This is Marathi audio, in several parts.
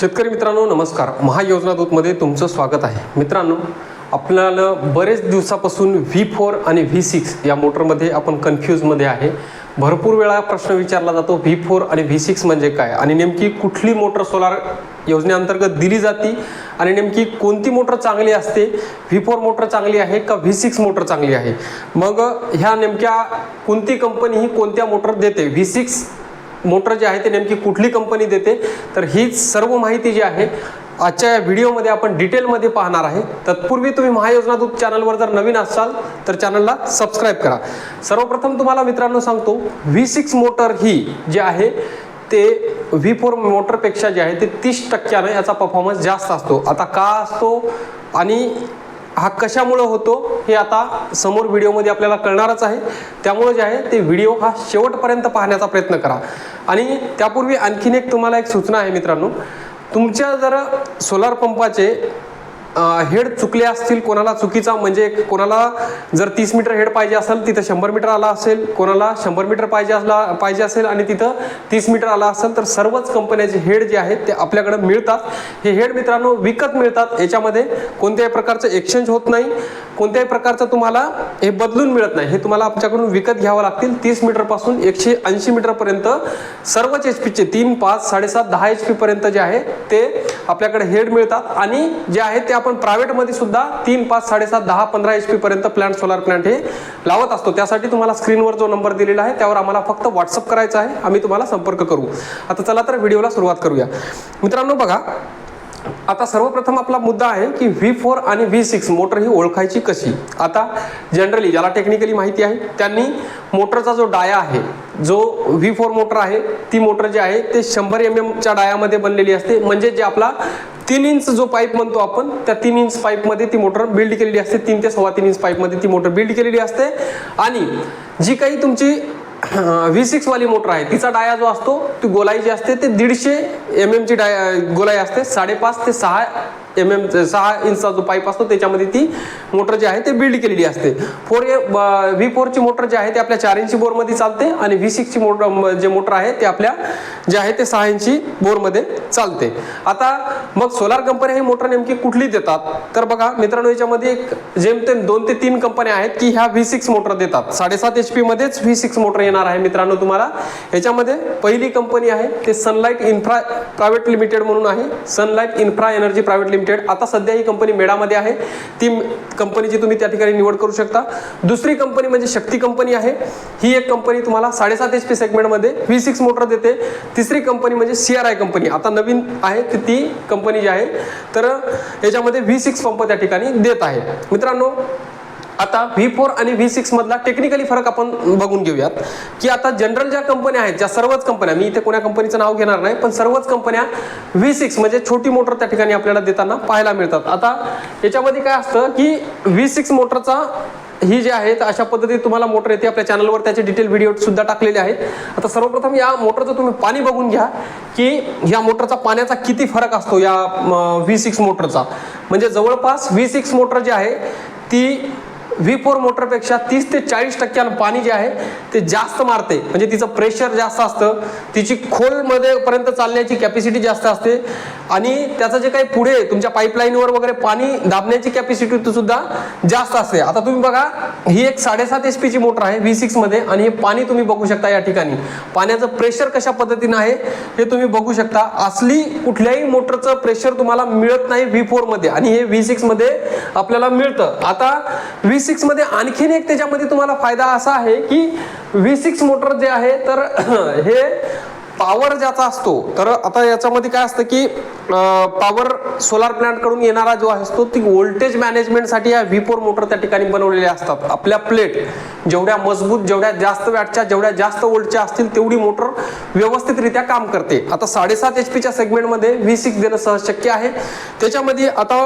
शेतकरी मित्रांनो नमस्कार. महायोजना दूतमध्ये तुमचं स्वागत आहे. मित्रांनो आपल्याला बरेच दिवसापासून व्ही फोर आणि व्ही सिक्स या मोटरमध्ये आपण कन्फ्यूजमध्ये आहे. भरपूर वेळा प्रश्न विचारला जातो व्ही फोर आणि व्ही सिक्स म्हणजे काय? आणि नेमकी कुठली मोटर सोलार योजनेअंतर्गत दिली जाते? आणि नेमकी कोणती मोटर चांगली असते? व्ही फोर मोटर चांगली आहे का व्ही सिक्स मोटर चांगली आहे? मग ह्या नेमक्या कोणती कंपनी ही कोणत्या मोटर देते? व्ही सिक्स मोटर जी आहे ते नेमकी कुठली कंपनी देते? तर हीच सर्व माहिती जी आहे आजच्या या व्हिडिओमध्ये आपण डिटेलमध्ये पाहणार आहे. तत्पूर्वी तुम्ही महायोजना दूत चॅनलवर जर नवीन असाल तर चॅनलला सबस्क्राईब करा. सर्वप्रथम तुम्हाला मित्रांनो सांगतो व्ही सिक्स मोटर ही जी आहे ते व्ही फोर मोटरपेक्षा जे आहे ते तीस टक्क्यानं याचा परफॉर्मन्स जास्त असतो. आता का असतो? आणि हा कशामुळं होतो हे आता समोर व्हिडिओमध्ये आपल्याला कळणारच आहे. त्यामुळे जे आहे ते व्हिडिओ हा शेवटपर्यंत पाहण्याचा प्रयत्न करा. आणि त्यापूर्वी आणखीन एक तुम्हाला एक सूचना आहे मित्रांनो. तुमच्या जर सोलार पंपाचे हेड चुकले असतील कोणाला चुकीचा म्हणजे कोणाला जर तीस मीटर हेड पाहिजे असेल तिथं शंभर मीटर आला असेल कोणाला शंभर मीटर पाहिजे असला पाहिजे असेल आणि तिथं तीस मीटर आला असेल तर सर्वच कंपन्याचे हेड जे आहेत ते आपल्याकडे मिळतात. हे हेड मित्रांनो विकत मिळतात. याच्यामध्ये कोणत्याही प्रकारचं एक्सचेंज होत नाही. कोणत्याही प्रकारचं तुम्हाला हे बदलून मिळत नाही. हे तुम्हाला आमच्याकडून विकत घ्यावं लागतील. तीस मीटरपासून एकशे ऐंशी मीटरपर्यंत सर्वच एच पीचे तीन पाच साडेसात दहा एच पीपर्यंत जे आहे ते आपल्याकडे हेड मिळतात. आणि जे आहे ते आपण प्रायव्हेटमध्ये सुद्धा तीन पाच साडेसात दहा पंधरा एच पी पर्यंत प्लॅन्ट सोलार प्लॅन्ट हे लावत असतो. त्यासाठी तुम्हाला स्क्रीनवर जो नंबर दिलेला आहे त्यावर आम्हाला फक्त व्हॉट्सअप करायचा आहे. आम्ही तुम्हाला संपर्क करू. आता चला तर व्हिडिओला सुरुवात करूया. मित्रांनो बघा. आता सर्वप्रथम आपला मुद्दा आहे की व्ही फोर आणि व्ही सिक्स मोटर ही ओळखायची कशी? आता जनरली ज्याला टेक्निकली माहिती आहे त्यांनी मोटरचा जो डाया आहे जो व्ही फोर मोटर आहे ती मोटर जी आहे ते शंभर एम एमच्या डायामध्ये बनलेली असते. म्हणजे जे आपला तीन इंच जो पाईप म्हणतो आपण त्या तीन इंच पाईपमध्ये ती मोटर बिल्ड केलेली असते. तीन ते सव्वा तीन इंच पाईपमध्ये ती मोटर बिल्ड केलेली असते. आणि जी काही तुमची व्ही सिक्स वाली मोटर आहे तिचा डाया जो असतो ती गोलाई जी असते ते दीडशे एम एमची डाया गोलाई असते. साडेपाच ते सहा एम एम सहा इंचचा जो पाईप असतो त्याच्यामध्ये ती मोटर जी आहे ते बिल्ड केलेली असते. फोर ए व्ही फोरची मोटर जी आहे ते आपल्या चार इंची बोरमध्ये चालते आणि व्ही सिक्सची मोटर जे मोटर आहे ते आपल्या जे आहे ते सहा इंची बोरमध्ये चालते. आता मग सोलार कंपन्या ही मोटर नेमकी कुठली देतात? तर बघा मित्रांनो याच्यामध्ये एक जेमतेम दोन ते तीन कंपन्या आहेत की ह्या व्ही सिक्स मोटर देतात. साडेसात एच पी मध्येच व्ही सिक्स मोटर येणार आहे मित्रांनो तुम्हाला. याच्यामध्ये पहिली कंपनी आहे ते सनलाईट इन्फ्रा प्रायव्हेट लिमिटेड म्हणून आहे. Sunlight Infra Energy private limited आता सध्या ही कंपनी मेडामध्ये आहे. ती कंपनीची तुम्ही त्या ठिकाणी निवड करू शकता. दुसरी कंपनी म्हणजे शक्ती कंपनी आहे. ही एक कंपनी तुम्हाला साडेसात एच पी सेगमेंटमध्ये व्ही सिक्स मोटर देते. तिसरी कंपनी म्हणजे सी आर आय कंपनी आता नवीन आहे ती ती कंपनी जी आहे. तर याच्यामध्ये व्ही सिक्स पंप त्या ठिकाणी देत आहे. मित्रांनो आता व्ही फोर आणि व्ही सिक्स मधला टेक्निकली फरक आपण बघून घेऊयात. की आता जनरल ज्या कंपन्या आहेत ज्या सर्वच कंपन्या मी इथे कोण्या कंपनीचं नाव घेणार नाही पण सर्वच कंपन्या व्ही सिक्स म्हणजे छोटी मोटर त्या ठिकाणी आपल्याला देताना पाहायला मिळतात. आता याच्यामध्ये काय असतं की व्ही सिक्स मोटरचा ही जी आहे अशा पद्धतीने तुम्हाला मोटर येते. आपल्या चॅनलवर त्याचे डिटेल व्हिडिओ सुद्धा टाकलेले आहेत. आता सर्वप्रथम या मोटरचं तुम्ही पाणी बघून घ्या की या मोटरचा पाण्याचा किती फरक असतो या व्ही सिक्स मोटरचा म्हणजे जवळपास व्ही सिक्स मोटर जी आहे ती व्ही फोर मोटरपेक्षा तीस ते चाळीस टक्क्यानं पाणी जे आहे ते जास्त मारते. म्हणजे तिचं प्रेशर जास्त असतं. तिची खोलमध्ये पर्यंत चालण्याची कॅपॅसिटी जास्त असते. आणि त्याचं जे काही पुढे तुमच्या पाईपलाईनवर वगैरे पाणी दाबण्याची कॅपॅसिटी सुद्धा जास्त असते. आता तुम्ही बघा ही एक साडेसात एच पीची मोटर आहे व्ही सिक्समध्ये आणि हे पाणी तुम्ही बघू शकता या ठिकाणी. पाण्याचं प्रेशर कशा पद्धतीनं आहे हे तुम्ही बघू शकता. असली कुठल्याही मोटरचं प्रेशर तुम्हाला मिळत नाही व्ही फोरमध्ये आणि हे व्ही सिक्समध्ये आपल्याला मिळतं. आता व्ही सिक्समध्ये आणखीन एक त्याच्यामध्ये तुम्हाला फायदा असा आहे की व्ही सिक्स मोटर जे आहे तर हे पॉवर ज्याचा असतो तर आता याच्यामध्ये काय असतं की पॉवर सोलार प्लांटकडून येणारा जो असतो ती व्होल्टेज मॅनेजमेंटसाठी या व्ही फोर मोटर त्या ठिकाणी बनवलेल्या असतात. आपल्या प्लेट जेवढ्या मजबूत जेवढ्या जास्त वॅटच्या जेवढ्या जास्त वोल्टच्या असतील तेवढी मोटर व्यवस्थितरित्या काम करते. आता साडेसात एच पीच्या सेगमेंटमध्ये व्ही सिक्स देणं सहज शक्य आहे. त्याच्यामध्ये आता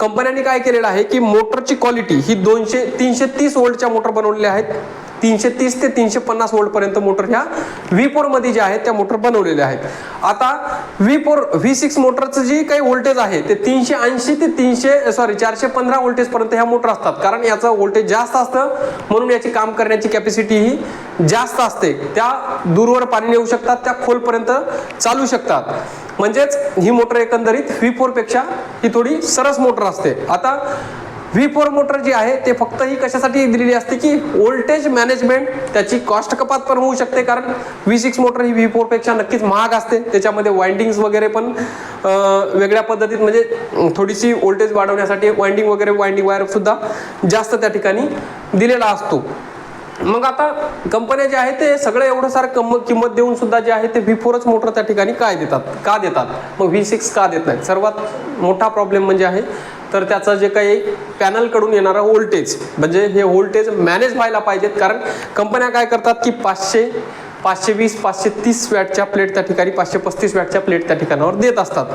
कंपन्यांनी काय केलेलं आहे की मोटरची क्वालिटी ही दोनशे तीनशे तीस वोल्टच्या मोटर बनवलेल्या आहेत. तीनशे तीस ते तीनशे पन्नास वोल्ट पर्यंत मोटर ह्या व्ही फोरमध्ये ज्या आहेत त्या मोटर बनवलेल्या आहेत. आता व्ही फोर व्ही सिक्स मोटरचं जे काही व्होल्टेज आहे ते तीनशे ऐंशी ते तीनशे सॉरी चारशे पंधरा व्होल्टेज पर्यंत ह्या मोटर असतात. कारण याचं व्होल्टेज जास्त असतं म्हणून याची काम करण्याची कॅपॅसिटी ही जास्त असते. त्या दूरवर पाणी नेऊ शकतात त्या खोलपर्यंत चालू शकतात. म्हणजेच ही मोटर एकंदरीत व्ही फोरपेक्षा ही थोडी सरस मोटर असते. आता व्ही फोर मोटर जी आहे ते फक्त ही कशासाठी दिलेली असते की वोल्टेज मॅनेजमेंट त्याची कॉस्ट कपात पण होऊ शकते कारण व्ही सिक्स मोटर ही व्ही फोरपेक्षा नक्कीच महाग असते. त्याच्यामध्ये वाइंडिंग्स वगैरे पण वेगळ्या पद्धतीत म्हणजे थोडीशी वोल्टेज वाढवण्यासाठी वाइंडिंग वगैरे वाइंडिंग वायर सुद्धा जास्त त्या ठिकाणी दिलेला असतो. मग आता कंपन्या जे आहेत ते सगळं एवढं सारं कम किंमत देऊन सुद्धा जे आहे ते व्ही फोरच मोटर त्या ठिकाणी काय देतात? का देतात? मग व्ही सिक्स का देत नाहीत? सर्वात मोठा प्रॉब्लेम म्हणजे आहे तर त्याचं जे काही पॅनलकडून येणारं व्होल्टेज म्हणजे हे व्होल्टेज मॅनेज व्हायला पाहिजेत. कारण कंपन्या काय करतात की पाचशे पाचशे वीस पाचशे तीस वॅटच्या प्लेट त्या ठिकाणी पाचशे पस्तीस वॅटच्या प्लेट त्या ठिकाणावर देत असतात.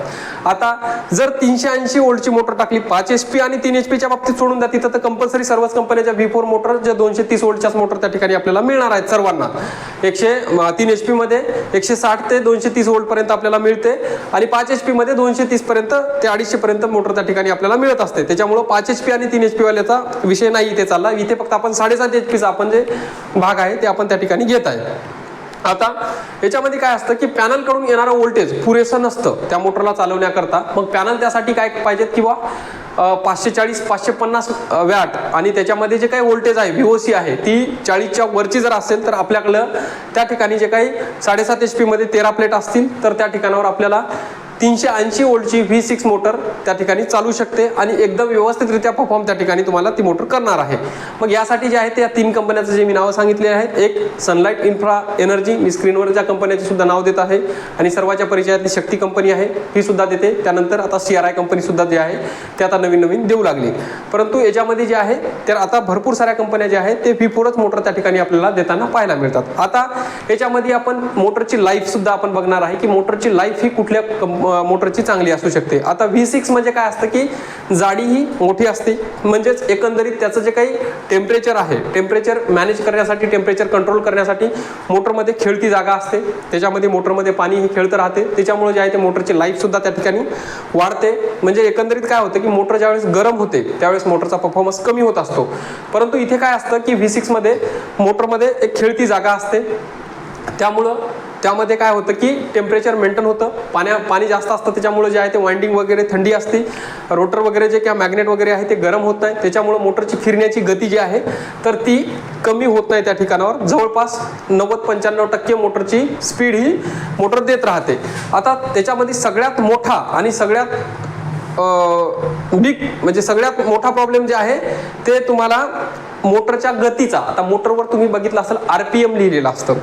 आता जर तीनशे ऐंशी वोल्टची मोटर टाकली पाच एच पी आणि तीन एच पीच्या बाबतीत सोडून द्या तिथं तर कंपल्सरी सर्वच कंपन्याच्या व्ही फोर मोटर ज्या दोनशे तीस वोल्टच्याच मोटर त्या ठिकाणी आपल्याला मिळणार आहेत सर्वांना. एकशे तीन एच मध्ये एकशे साठ ते दोनशे तीस वोल्ट पर्यंत आपल्याला मिळते आणि पाच एच मध्ये दोनशे तीस पर्यंत ते अडीचशे पर्यंत मोटर त्या ठिकाणी आपल्याला मिळत असते. त्याच्यामुळं पाच एच पी आणि तीन एच पी वाल्याचा विषय नाही इथे चालला. इथे फक्त आपण साडेसात एच पीचा आपण जे भाग आहे ते आपण त्या ठिकाणी घेत आहे. आता याच्यामध्ये काय असतं की पॅनलकडून येणारं व्होल्टेज पुरेसं नसतं. त्या मोटरला चालवण्याकरता. मग पॅनल त्यासाठी काय पाहिजेत किंवा पाचशे चाळीस पाचशे पन्नास वॅट आणि त्याच्यामध्ये जे काही व्होल्टेज आहे बी ओ सी आहे ती चाळीसच्या वरची जर असेल तर आपल्याकडं त्या ठिकाणी जे काही साडेसात एच मध्ये तेरा प्लेट असतील तर त्या ठिकाणावर आपल्याला तीनशे ऐंशी वोल्टची व्ही सिक्स मोटर त्या ठिकाणी चालू शकते आणि एकदम व्यवस्थितरित्या परफॉर्म त्या ठिकाणी तुम्हाला ती मोटर करणार आहे. मग यासाठी जे आहे त्या तीन कंपन्याचं जे मी नावं सांगितले आहेत एक सनलाईट इन्फ्रा एनर्जी मी स्क्रीनवर ज्या कंपन्याचे सुद्धा नाव देत आहे आणि सर्वांच्या परिचयातली शक्ती कंपनी आहे ही सुद्धा देते. त्यानंतर आता सी आर आय कंपनी सुद्धा जे आहे ते आता नवीन नवीन देऊ लागली. परंतु याच्यामध्ये जे आहे तर आता भरपूर साऱ्या कंपन्या ज्या आहेत ते व्ही फोरच मोटर त्या ठिकाणी आपल्याला देताना पाहायला मिळतात. आता याच्यामध्ये आपण मोटरची लाईफ सुद्धा आपण बघणार आहे की मोटरची लाईफ ही कुठल्या कंप- मोटरची चांगली असू शकते. आता व्ही सिक्स म्हणजे काय असतं की जाडी ही मोठी असते. म्हणजेच एकंदरीत त्याचं जे काही टेम्परेचर आहे टेम्परेचर मॅनेज करण्यासाठी टेम्परेचर कंट्रोल करण्यासाठी मोटरमध्ये खेळती जागा असते. त्याच्यामध्ये मोटरमध्ये पाणी हे खेळतं राहते. त्याच्यामुळे जे आहे ते मोटरची लाईफसुद्धा त्या ठिकाणी वाढते. म्हणजे एकंदरीत काय होतं की मोटर ज्यावेळेस गरम होते त्यावेळेस मोटरचा परफॉर्मन्स कमी होत असतो. परंतु इथे काय असतं की व्ही सिक्समध्ये मोटरमध्ये एक खेळती जागा असते. त्यामुळं त्यामध्ये काय होतं की टेम्परेचर मेंटेन होतं. पाण्या पाणी जास्त असतं त्याच्यामुळे जे आहे ते वाइंडिंग वगैरे थंडी असते. रोटर वगैरे जे किंवा मॅग्नेट वगैरे आहे ते गरम होत नाही. त्याच्यामुळं मोटरची फिरण्याची गती जी आहे तर ती कमी होत नाही त्या ठिकाणावर. जवळपास नव्वद पंच्याण्णव टक्के मोटरची स्पीड ही मोटर देत राहते. आता त्याच्यामध्ये सगळ्यात मोठा आणि सगळ्यात बिग म्हणजे सगळ्यात मोठा प्रॉब्लेम जे आहे ते तुम्हाला मोटरच्या गतीचा. आता मोटरवर तुम्ही बघितलं असेल एम लिहिलेलं असतं.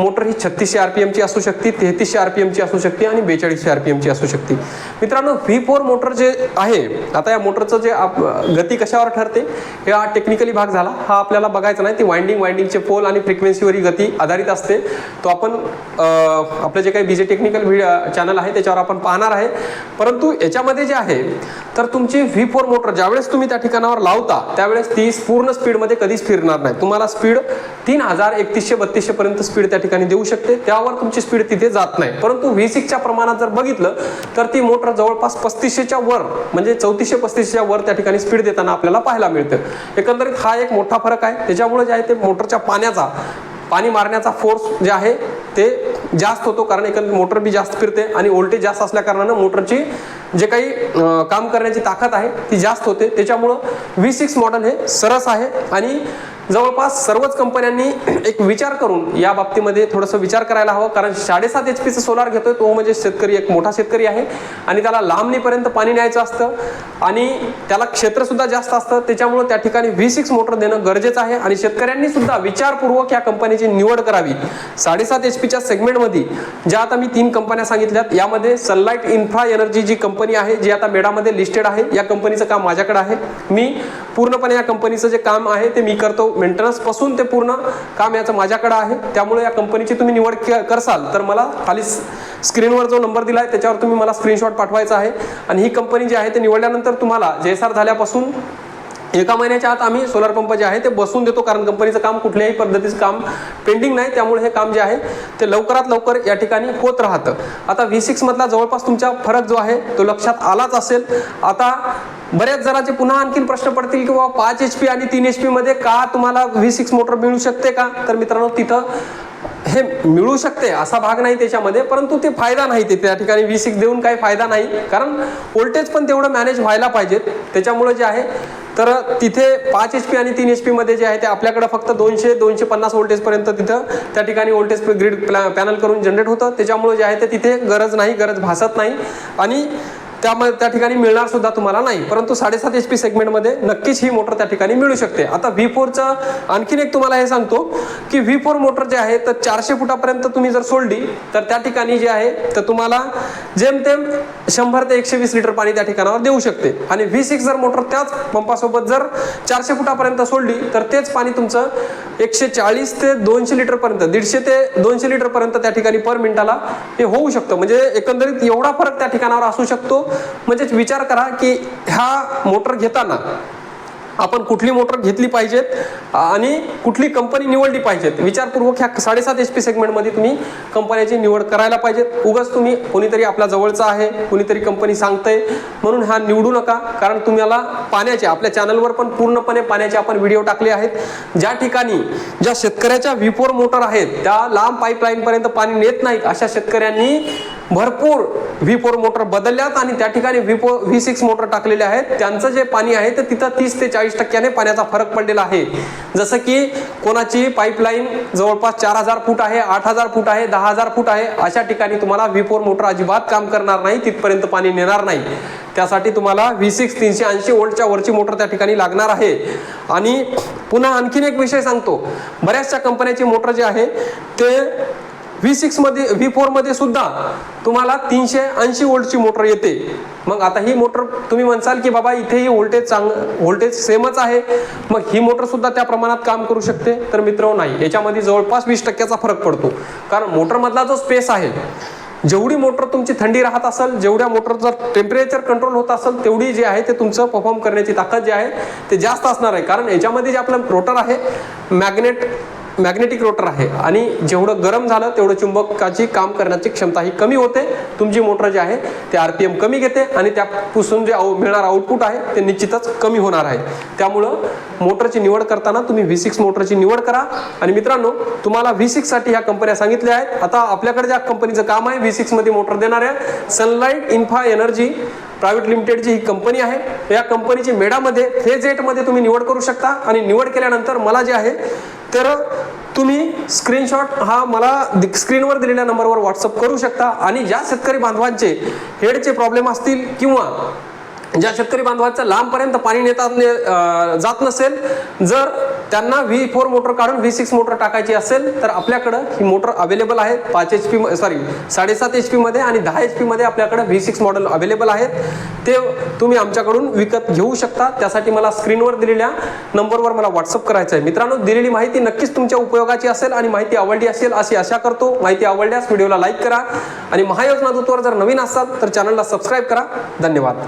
मोटर ही छत्तीसशे आरपीएमची असू शकते तेहतीसशे आरपीएमची असू शकते आणि बेचाळीसशे आरपीएमची असू शकते. मित्रांनो व्ही फोर मोटर जे आहे आता या मोटरचं जे आप- गती कशावर ठरते हे हा टेक्निकली भाग झाला. हा आपल्याला बघायचा नाही ती वाइंडिंग वाइंडिंगचे पोल आणि फ्रिक्वेन्सीवर ही गती आधारित असते. तो आपण आपलं जे काही बीजे टेक्निकल चॅनल आहे त्याच्यावर आपण पाहणार आहे. परंतु याच्यामध्ये जे आहे तर तुमची व्ही फोर मोटर ज्यावेळेस तुम्ही त्या ठिकाणावर लावता त्यावेळेस ती पूर्ण स्पीडमध्ये कधीच फिरणार नाही. तुम्हाला स्पीड तीन हजार एकतीसशे बत्तीसशे पर्यंत स्पीड त्या ठिकाणी ठिकाणी देऊ शकते. त्यावर तुमची स्पीड तिथे जात नाही. परंतु व्ही सिक्सच्या प्रमाणात जर बघितलं तर ती मोटर जवळपास पस्तीसशेच्या वर म्हणजे चौतीसशे पस्तीसशेच्या वर त्या ठिकाणी स्पीड देताना आपल्याला पाहायला मिळतं. एकंदरीत हा एक मोठा फरक आहे. त्याच्यामुळे जे आहे ते मोटरच्या पाण्याचा पाणी मारण्याचा फोर्स जे आहे ते जास्त होतो. कारण एकंदरीत मोटर बी जास्त फिरते आणि व्होल्टेज जास्त असल्या कारणानं मोटरची जे काही काम करण्याची ताकद आहे ती जास्त होते. त्याच्यामुळं व्ही सिक्स मॉडेल हे सरस आहे आणि जवळपास सर्वच कंपन्यांनी एक विचार करून या बाबतीमध्ये थोडंसं विचार करायला हवं. कारण साडेसात एच पीचं सोलार घेतोय तो म्हणजे शेतकरी एक मोठा शेतकरी आहे. आणि त्याला लांबणीपर्यंत पाणी न्यायचं असतं. आणि त्याला क्षेत्र सुद्धा जास्त असतं. त्याच्यामुळे त्या ठिकाणी व्ही सिक्स मोटर देणं गरजेचं आहे. आणि शेतकऱ्यांनी सुद्धा विचारपूर्वक या कंपनीची निवड करावी. साडेसात एच पीच्या सेगमेंटमध्ये ज्या आता मी तीन कंपन्या सांगितल्यात यामध्ये सनलाईट इन्फ्रा एनर्जी जी कंपनी आहे जी आता मेडामध्ये लिस्टेड आहे या कंपनीचं काम माझ्याकडे आहे. मी पूर्णपणे या कंपनीचं जे काम आहे ते मी करतो. मेंटेनन्सपासून ते पूर्ण काम याचं माझ्याकडे आहे. त्यामुळे या कंपनीची तुम्ही निवड करसाल तर मला खाली स्क्रीनवर जो नंबर दिला आहे त्याच्यावर तुम्ही मला स्क्रीनशॉट पाठवायचा आहे. आणि ही कंपनी जी आहे ते निवडल्यानंतर तुम्हाला जेसार झाल्यापासून एका महिन्याच्या आत आम्ही सोलार पंप जे आहे ते बसून देतो कारण कंपनीचं काम कुठल्याही पद्धतीचं काम पेंडिंग नाही. त्यामुळे हे काम जे आहे ते लवकरात लवकर या ठिकाणी होत राहतं. आता व्ही सिक्स मधला जवळपास तुमचा फरक जो आहे तो लक्षात आलाच असेल. आता बऱ्याच जणांचे पुन्हा आणखीन प्रश्न पडतील किंवा पाच एच पी आणि तीन एच पी मध्ये का तुम्हाला व्ही सिक्स मोटर मिळू शकते का? तर मित्रांनो तिथं हे मिळू शकते असा भाग नाही त्याच्यामध्ये परंतु ते फायदा नाही ते. त्या ठिकाणी वी सिक्स देऊन काही फायदा नाही. कारण वोल्टेज पण तेवढं मॅनेज व्हायला पाहिजेत. त्याच्यामुळे जे आहे तर तिथे पाच एच पी आणि तीन एच पीमध्ये जे आहे ते आपल्याकडे फक्त दोनशे दोनशे पन्नास वोल्टेजपर्यंत तिथं त्या ठिकाणी वोल्टेज ग्रीड पॅनल करून जनरेट होतं. त्याच्यामुळे जे आहे ते तिथे गरज नाही गरज भासत नाही. आणि त्यामध्ये त्या ठिकाणी मिळणार सुद्धा तुम्हाला नाही. परंतु साडेसात एच पी सेगमेंटमध्ये नक्कीच ही मोटर त्या ठिकाणी मिळू शकते. आता व्ही फोरचं आणखीन एक तुम्हाला हे सांगतो की व्ही फोर मोटर जे आहे तर चारशे फुटापर्यंत तुम्ही जर सोडली तर त्या ठिकाणी जे आहे तर तुम्हाला जेमतेम शंभर ते एकशे वीस लिटर पाणी त्या ठिकाणावर देऊ शकते. आणि व्ही सिक्स जर मोटर त्याच पंपासोबत जर चारशे फुटापर्यंत सोडली तर तेच पाणी तुमचं एकशे चाळीस ते दोनशे लिटरपर्यंत दीडशे ते दोनशे लिटरपर्यंत त्या ठिकाणी पर मिनिटाला हे होऊ शकतं. म्हणजे एकंदरीत एवढा फरक त्या ठिकाणावर असू शकतो. म्हणजेच विचार करा की ह्या मोटर घेताना आपण कुठली मोटर घेतली पाहिजेत आणि कुठली कंपनी निवडली पाहिजेत. विचारपूर्वक ह्या साडेसात एच पी सेगमेंटमध्ये तुम्ही कंपन्याची निवड करायला पाहिजेत. उगाच तुम्ही कोणीतरी आपल्या जवळचा आहे कोणीतरी कंपनी सांगतंय म्हणून हा निवडू नका. कारण तुम्हाला पाण्याचे आपल्या चॅनलवर पण पूर्णपणे पाण्याचे आपण व्हिडिओ टाकले आहेत. ज्या ठिकाणी ज्या शेतकऱ्याच्या विपोर मोटर आहेत त्या लांब पाईपलाईनपर्यंत पाणी नेत नाहीत अशा शेतकऱ्यांनी भरपूर व्ही फोर मोटर बदलल्यात आणि त्या ठिकाणी V four V six motor टाकलेले आहेत. त्यांचं जे पाणी आहे तर तिथं तीस ते चाळीस टक्क्याने पाण्याचा फरक पडलेला आहे. जसं की कोणाची पाईपलाईन जवळपास चार हजार फूट आहे आठ हजार फूट आहे दहा हजार फूट आहे अशा ठिकाणी तुम्हाला व्ही फोर मोटर अजिबात काम करणार नाही तिथपर्यंत पाणी नेणार नाही. त्यासाठी तुम्हाला व्ही सिक्स तीनशे ऐंशी वोल्टच्या वरची मोटर त्या ठिकाणी लागणार आहे. आणि पुन्हा आणखीन एक विषय सांगतो. बऱ्याचशा कंपन्याची मोटर जे आहे ते व्ही सिक्समध्ये व्ही फोरमध्ये सुद्धा तुम्हाला तीनशे ऐंशी वोल्टची मोटर येते. मग आता ही मोटर तुम्ही म्हणसाल की बाबा इथेही व्होल्टेज चांग व्होल्टेज सेमच आहे. मग ही मोटर सुद्धा त्या प्रमाणात काम करू शकते. तर मित्र नाही. याच्यामध्ये जवळपास वीस टक्क्याचा फरक पडतो. कारण मोटरमधला जो स्पेस आहे जेवढी मोटर तुमची थंडी राहत असेल जेवढ्या मोटरचं टेम्परेचर कंट्रोल होत असेल तेवढी जे आहे ते तुमचं परफॉर्म करण्याची ताकद जी आहे ते जास्त असणार आहे. कारण याच्यामध्ये जे आपलं रोटर आहे मॅग्नेट मॅग्नेटिक रोटर आहे. आणि जेवढं गरम झालं तेवढं चुंबकाची काम करण्याची क्षमता ही कमी होते. तुमची मोटर जी आहे ते आर पी एम कमी घेते आणि त्यापासून जे आउ मिळणार आउटपुट आहे ते निश्चितच कमी होणार आहे. त्यामुळं मोटरची निवड करताना तुम्ही व्ही सिक्स मोटरची निवड करा. आणि मित्रांनो तुम्हाला व्ही सिक्ससाठी ह्या कंपन्या सांगितल्या आहेत. आता आपल्याकडे ज्या कंपनीचं काम आहे व्ही सिक्समध्ये मोटर देणाऱ्या सनलाईट इन्फा एनर्जी प्रायव्हेट लिमिटेडची ही कंपनी आहे. या कंपनीची मेडामध्ये फेज एटमध्ये तुम्ही निवड करू शकता. आणि निवड केल्यानंतर मला जे आहे तर तुम्ही स्क्रीनशॉट हा मला दि- स्क्रीनवर दिलेल्या नंबरवर व्हॉट्सअप करू शकता आणि ज्या शेतकरी बांधवांचे हेडचे प्रॉब्लेम असतील किंवा ज्या शेतकरी बांधवांचं लांबपर्यंत पाणी नेतात ने- जात नसेल जर त्यांना व्ही फोर मोटर काढून व्ही सिक्स मोटर टाकायची असेल तर आपल्याकडं ही मोटर अवेलेबल आहे. पाच एच पी सॉरी साडेसात एच पीमध्ये आणि दहा एच पीमध्ये आपल्याकडं व्ही सिक्स मॉडेल अवेलेबल आहेत. ते तुम्ही आमच्याकडून विकत घेऊ शकता. त्यासाठी मला स्क्रीनवर दिलेल्या नंबरवर मला व्हॉट्सअप करायचं आहे. मित्रांनो दिलेली माहिती नक्कीच तुमच्या उपयोगाची असेल आणि माहिती आवडली असेल अशी आशा करतो. माहिती आवडल्यास व्हिडिओला लाईक करा आणि महायोजना दूतवर जर नवीन असाल तर चॅनलला सबस्क्राईब करा. धन्यवाद.